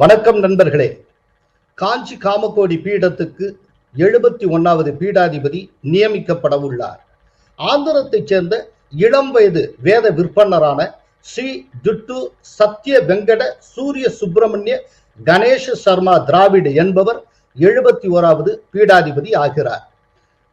வணக்கம் நண்பர்களே. காஞ்சி காமகோடி பீடத்துக்கு எழுபத்தி ஒன்னாவது பீடாதிபதி நியமிக்கப்பட உள்ளார். ஆந்திரத்தைச் சேர்ந்த இளம் வயது வேத விற்பனரான ஸ்ரீ துட்டு சத்ய வெங்கட சூரிய சுப்பிரமணிய கணேஷ சர்மா திராவிடு என்பவர் எழுபத்தி ஓராவது பீடாதிபதி ஆகிறார்.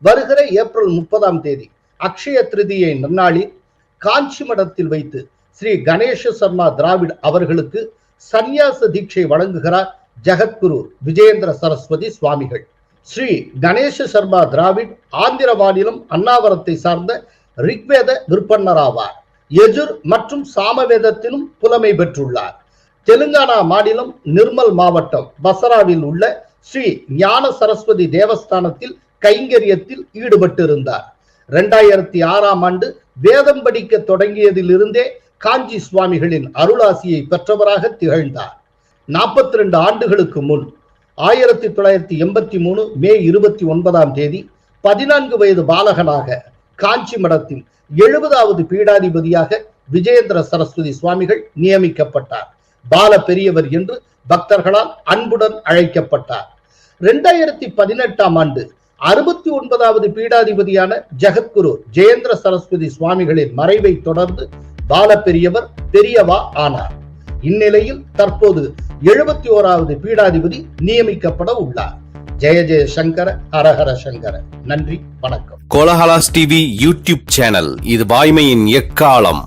வருகிற ஏப்ரல் முப்பதாம் தேதி அக்ஷய திருதியை நன்னாளில் காஞ்சி மடத்தில் வைத்து ஸ்ரீ கணேஷ சர்மா திராவிட் அவர்களுக்கு சந்நியாச தீட்சை வழங்குகிறார் ஜெகத்குரு விஜயேந்திர சரஸ்வதி சுவாமிகள். ஸ்ரீ கணேச சர்மா திராவிட் ஆந்திர மாநிலம் அன்னாவரத்தை சார்ந்த ரிக்வேத விற்பன்னராவார். எஜுர் மற்றும் சாமவேதத்திலும் புலமை பெற்றுள்ளார். தெலுங்கானா மாநிலம் நிர்மல் மாவட்டம் பசராவில் உள்ள ஸ்ரீ ஞான சரஸ்வதி தேவஸ்தானத்தில் கைங்கரியத்தில் ஈடுபட்டிருந்தார். இரண்டாயிரத்தி ஆறாம் ஆண்டு வேதம் படிக்க தொடங்கியதிலிருந்தே காஞ்சி சுவாமிகளின் அருளாசியை பெற்றவராக திகழ்ந்தார். நாற்பத்தி ரெண்டு ஆண்டுகளுக்கு முன் ஆயிரத்தி தொள்ளாயிரத்தி எண்பத்தி மூணு மே இருபத்தி ஒன்பதாம் தேதி பதினான்கு வயது பாலகனாக காஞ்சி மடத்தின் எழுபதாவது பீடாதிபதியாக விஜயேந்திர சரஸ்வதி சுவாமிகள் நியமிக்கப்பட்டார். பால பெரியவர் என்று பக்தர்களால் அன்புடன் அழைக்கப்பட்டார். இரண்டாயிரத்தி பதினெட்டாம் ஆண்டு அறுபத்தி ஒன்பதாவது பீடாதிபதியான ஜெகத்குரு ஜெயேந்திர சரஸ்வதி சுவாமிகளின் மறைவை தொடர்ந்து பால பெரியவர் பெரியவா ஆனார். இந்நிலையில் தற்போது எழுபத்தி ஓராவது பீடாதிபதி நியமிக்கப்பட உள்ளார். ஜெய ஜெய சங்கர ஹரஹர சங்கர. நன்றி வணக்கம். கோலஹலாஸ் டிவி யூடியூப் சேனல் இது வாய்மையின் எக்காலம்.